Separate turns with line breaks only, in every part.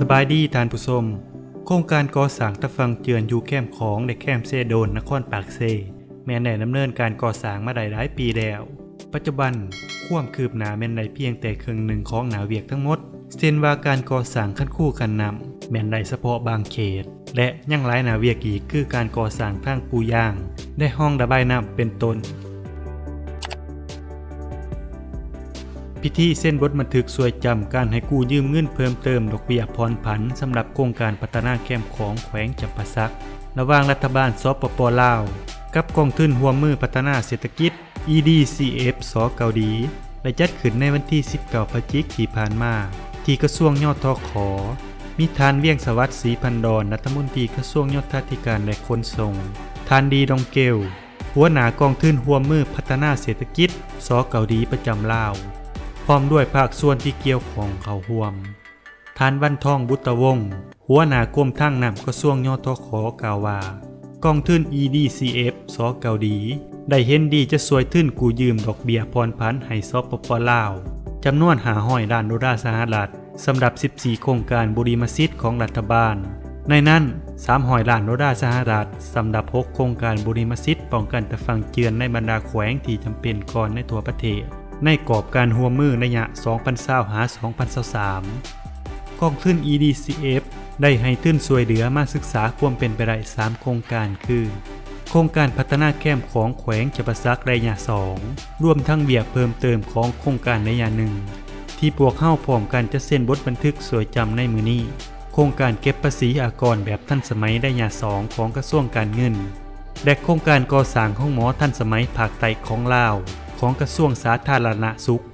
สบายดีทานผู้ชมโครงการก่อสร้างตะฟังเจือนอยู่แคมของในแคมเซโดนนครปากเซ แม้นได้ดำเนินการก่อสร้างมาได้หลายปีแล้ว ปัจจุบันความคืบหน้าแม่นได้เพียงแต่ครึ่งหนึ่งของหนาเวียกทั้งหมดเส้นว่าการก่อสร้างขั้นคู่กันนำแม่นได้เฉพาะบางเขต และยังหลายหนาเวียกอีกคือการก่อสร้างทางปูย่าง ได้ห้องระบายน้ำเป็นต้น พิธีเส้นบทบันทึกสวยจำการให้กู้ยืมเงินเพิ่มเติมดอกเบี้ยพรผันสำหรับโครงการพัฒนาแคมป์ของแขวงจำปาสัก ระหว่างรัฐบาลสปปลาว กับกองทุนหัวมือพัฒนาเศรษฐกิจ EDCF สเกาหลีได้จัดขึ้นในวันที่ 19พฤศจิกที่ผ่านมา ที่กระทรวงยอดทอขอ มีทานเวียงสวัสดิ์ศรีพันดอนรัฐมนตรีกระทรวงยอดทาธิการและขนส่งทานดีดองเกลหัวหน้ากองทุนหัวมือพัฒนาเศรษฐกิจสเกาหลีประจำลาว พร้อมด้วยภาคส่วนที่เกี่ยวของเขาห่วมทานวันทองบุตรวงศ์หัวหน้ากรมทางน้ำกระทรวงยอทขอกล่าวว่ากองทุน EDCF สเกาหลีได้เห็นดีจะสวยทึ้นกูยืมดอกเบี้ยพรพันให้สปปลาวจำนวนหาห้อยด้านโดลาร์สหรัฐสำหรับ 14 โครงการบริมาสิทธิ์ของรัฐบาล ในนั้น3หอยล้านโดลาร์สหรัฐสำหรับ 6 โครงการบริมาสิทธิ์ป้องกันตะฟังเจือนในบรรดาแขวงที่จำเป็นก่อนในทั่วประเทศ ในกรอบการหัวมือในยะ2020หา2023กองทุน EDCF ได้ให้ทุนสวยเหลือมาศึกษาความเป็นไปได้ 3 โครงการคือ โครงการพัฒนาแคมของแขวงจำปาสักระยะ2รวมทั้งเบียกเพิ่มเติมของโครงการระยะหนึ่งที่พวกเข้าพร้อมกันจะเซ็นบทบันทึกสวยจำในมือนี้ โครงการเก็บภาษีอากรแบบทันสมัยระยะ2ของกระทรวงการเงิน และโครงการก่อสร้างห้องหมอทันสมัยภาคใต้ของลาว ของกระทรวงสาธารณสุข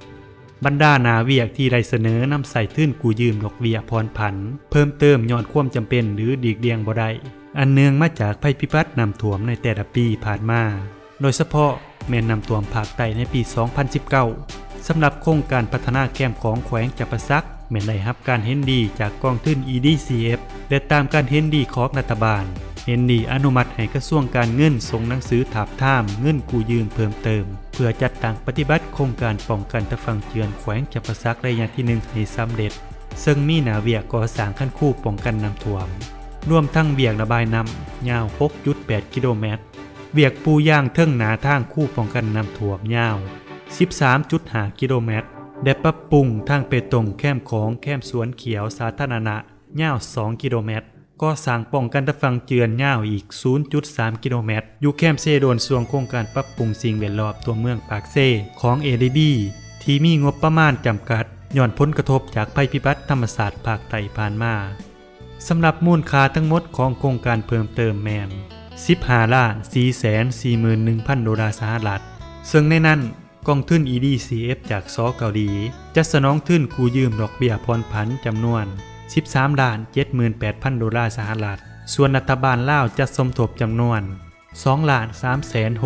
บรรดานาเวียกที่ได้เสนอนำใส่ทื่นกูยืมดอกเบี้ยพรผัน เพิ่มเติมย้อนความจำเป็นหรือดีกเดียงบ่ได้อันเนื่องมาจากภัยพิบัติน้ำท่วมในแต่ละปีผ่านมา โดยเฉพาะแม่นน้ำท่วมภาคใต้ในปี 2019 สำหรับโครงการพัฒนาแคมของแขวงจับปาสักแม่นได้รับการเห็นดีจากกองทุน EDCF และตามการเห็นดีของรัฐบาล เห็นดีอนุมัติให้กระทรวงการเงินส่งหนังสือถาบท่ามเงินกู้ยืมเพิ่มเติม เพื่อจัดตั้งปฏิบัติโครงการป้องกันตะฟังเจือนแขวงจับปาสักระยะที่หนึ่งให้สำเร็จ ซึ่งมีหนาเวียกก่อสร้างขั้นคู่ป้องกันน้ำท่วม รวมทั้งเวียกระบายน้ำยาว 6.8 กิโลเมตร เวียกปูย่างเทิงหนาทางคู่ป้องกันน้ำท่วมยาว 13.5 กิโลเมตรได้ปรับปรุงทางเปตงแคมของแคมสวนเขียวสาธารณะยาว 2 กิโลเมตร ก็สร้างป้องกันตะฟังเจือนยาวอีก 0.3 กิโลเมตร อยู่แคมเซโดนส่วนโครงการปรับปรุงสิ่งแวดล้อมตัวเมืองปากเซของ ADB ที่มีงบประมาณจำกัดย่อนผลกระทบจากภัยพิบัติธรรมศาสตร์ภาคใต้ผ่านมาสำหรับมูลค่าทั้งหมดของโครงการเพิ่มเติมแมน15ล้าน441,000โดลาร์สหรัฐ ซึ่งในนั้นกองทุน EDCF จากซอเกาหลี จะสนองทุนกู้ยืมดอกเบี้ยพรผันจำนวน 13ล้าน78,000โดลลาร์สหรัฐ ส่วนรัฐบาลลาวจะสมทบจำนวน2ล้าน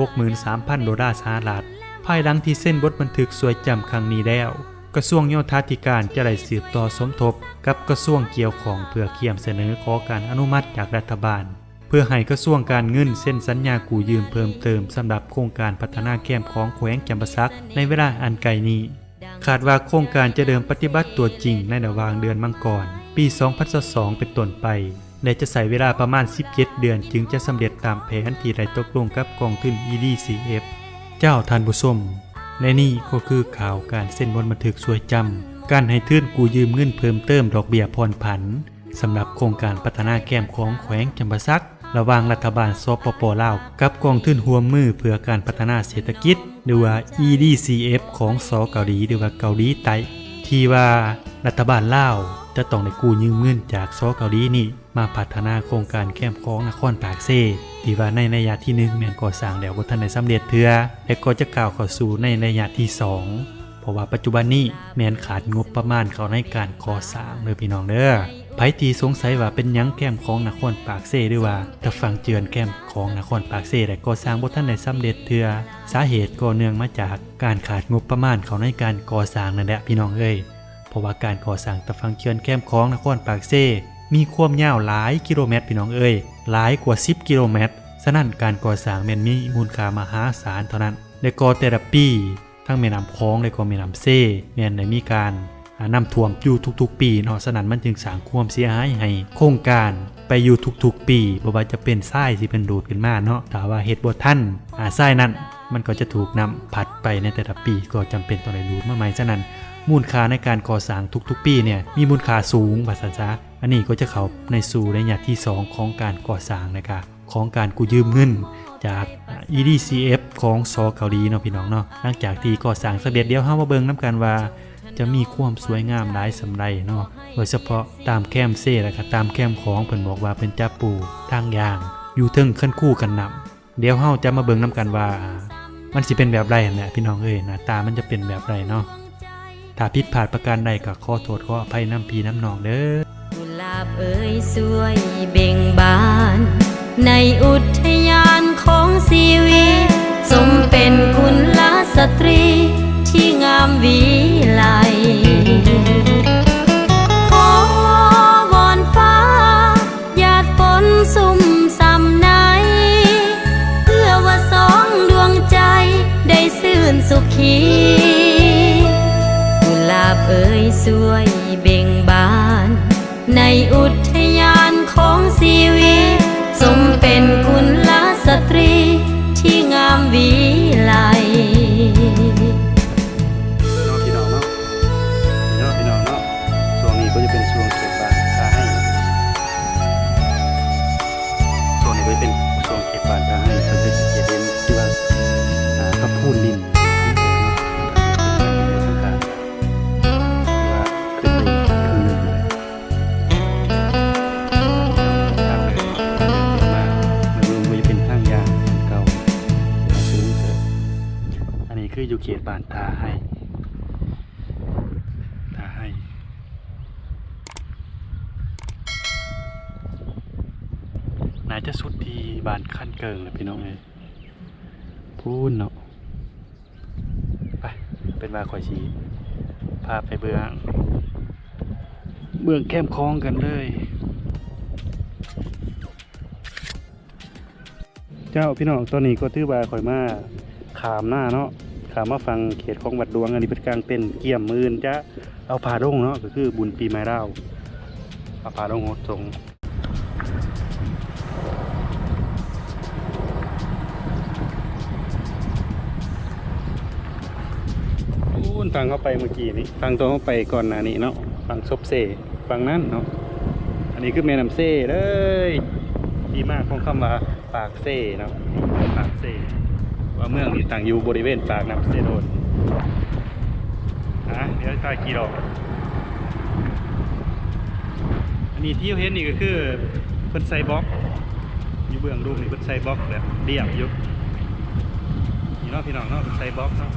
363,000โดลลาร์สหรัฐ ภายหลังที่เส้นบทบันทึกสวยจำครั้งนี้แล้ว กระทรวงโยธาธิการจะได้สืบต่อสมทบ กับกระทรวงเกี่ยวของเพื่อเขียมเสนอขอการอนุมัติจากรัฐบาล เพื่อให้กระทรวงการเงินเส้นสัญญากู้ยืมเพิ่มเติมสำหรับโครงการพัฒนาแคมของแขวงจำปาสักในเวลาอันไกลนี้คาดว่าโครงการจะเดิมปฏิบัติตัวจริงในระหว่างเดือนมังกร ปี 2022เป็นต้นไปและจะใช้เวลาประมาณ 17 เดือน จึงจะสำเร็จตามแผนที่ได้ตกลงกับกองทุน EDCF เจ้าทานผู้มและนี่ก็คือข่าวการเส้นบนบันทึกสวยจำ การให้ทื่นกู้ยืมเงินเพิ่มเติมดอกเบี้ยพรผันสำหรับโครงการพัฒนาแคมของแขวงจำปาสัก ระหว่างรัฐบาลสปปลาว กับกองทุนห่วมมือเพื่อการพัฒนาเศรษฐกิจ หรือว่า EDCF ของสเกาหลีหรือว่าเกาหลีใต้ที่ว่ารัฐบาลลาว จะต้องได้กู้ยืมเงินจากสเกาหลีนี่มาพัฒนาโครงการแคมป์ของนครปากเซที่ว่าในระยะที่หนึ่งแม่นก่อสร้างแล้วบ่ทันได้สำเร็จเทื่อและก็จะกล่าวเข้าสู่ในระยะที่สองเพราะว่าปัจจุบันนี้แม่นขาดงบประมาณเขาในการก่อสร้างเด้อพี่น้องเด้อไผที่สงสัยว่าเป็นยังแคมของนครปากเซหรือว่าถ้าฟังเจือนแคมของนครปากเซแต่ก่อสร้างบ่ทันได้สำเร็จเทื่อสาเหตุก็เนื่องมาจากการขาดงบประมาณเขาในการก่อสร้างนั่นแหละพี่น้องเอ้ย เพราะว่าการก่อสร้างตะฟังเขื่อนแคมป์ของนครปากเซ มีความยาวหลายกิโลเมตรพี่น้องเอ้ยหลายกว่า 10 กิโลเมตรฉะนั้นการก่อสร้างแม่นมีมูลค่ามหาศาลเท่านั้นและก็แต่ละปีทั้งแม่น้ำคลองและก็แม่น้ำเซแม่นได้มีการอน้ำท่วมอยู่ทุกๆ ปีเนาะฉะนั้นมันจึงสร้างความเสียหายให้โครงการไปอยู่ทุกๆ ปีบ่ว่าจะเป็นทรายที่เป็นดูดขึ้นมาเนาะถ้าว่าเฮ็ดบ่ทันอาทรายนั้นมันก็จะถูกนำพัดไปในแต่ละปีก็จำเป็นต้องได้รูดมาใหม่ฉะนั้น มูลค่าในการก่อสร้างทุกๆ ปีเนี่ยมีมูลค่าสูงภาษาจ้าอันนี้ก็จะเข้าในสู่ระยะที่ 2 ของการก่อสร้างนะครับของการกู้ยืมเงินจาก EDCF ของซอเกาหลีเนาะพี่น้องเนาะหลังจากที่ก่อสร้างสำเร็จเดี๋ยวเฮามาเบิ่งนํกันว่า จะมีความสวยงามหลายสำไรเนาะโดยเฉพาะตามแคมเซ่และก็ตามแคมของเพิ่นบอกว่าเป็นจับปูทางยาง อยู่ทึงขั้นคู่กันนำเดี๋ยวเฮาจะมาเบิ่งนํกันว่า มันสิเป็นแบบไรนั่นแหละพี่น้องเอ้ยหน้าตามันจะเป็นแบบไรเนาะ ถ้าผิดพลาดประการใดก็ขอโทษขออภัยน้ำพีน้ำนองเด้อ
กุหลาบเอ่ยสวยเบ่งบาน ในอุทยานของชีวิตสมเป็นกุณลาสตรีที่งามวิไลขอวอนฟ้าหยาดฝนสุ่มซ้ำในเพื่อว่าสองดวงใจได้ซื่นสุขี เอ่ยสวยเบ่งบาน ในอุทยานของชีวิตสมเป็นกุลสตรีที่งามวิไล
เนาะพี่น้องเนาะเนาะพี่น้องเนาะช่วงนี้ก็จะเป็นช่วงเก็บบานคาให้ช่วงนี้ก็จะเป็นช่วงเก็บบานคาให้เขาจะเก็บเด่นที่ว่าอ่าพูดลิน อันนี้คือยู่เขตบ้านตาให้ถ้าให้นายจะสุดที่บานขั้นเกิงเลยพี่น้องเลยพูนเนาะไปเป็นว่าคอยชีพาไปเบืองเบืองแคมคลองกันเลย เจ้าพี่น้องตอนนี้ก็ถือว่าคอยมาขามหน้าเนาะ ขามาฟังเขตของวัดดวงอันนี้เป็นกลางเป็นเกี่ยมมืนจะเอาผาดงเนาะก็คือบุญปีไม้ดาเอาผาดงโหดทรงอู้นฟังเข้าไปเมื่อกี้นี้ฟังตัวเข้าไปก่อนหน้านี้เนาะฟังซบเซฟังนั้นเนาะอันนี้คือแม่น้ำเซ่เลยที่มากของคำว่าปากเซ่เนาะปากเซ่ ว่าเมืองนี้ต่างอยู่บริเวณปากน้ำเซโดนนะเดี๋ยวตายกี่ดอกอันนี้ที่เห็นนี่ก็คือเพิ่นใส่บล็อกอยู่เบื้องรูปนี่เพิ่นใส่บล็อกแบบเรียบอยู่นี่เนาะพี่น้องเนาะเพิ่นใส่บล็อกเนาะ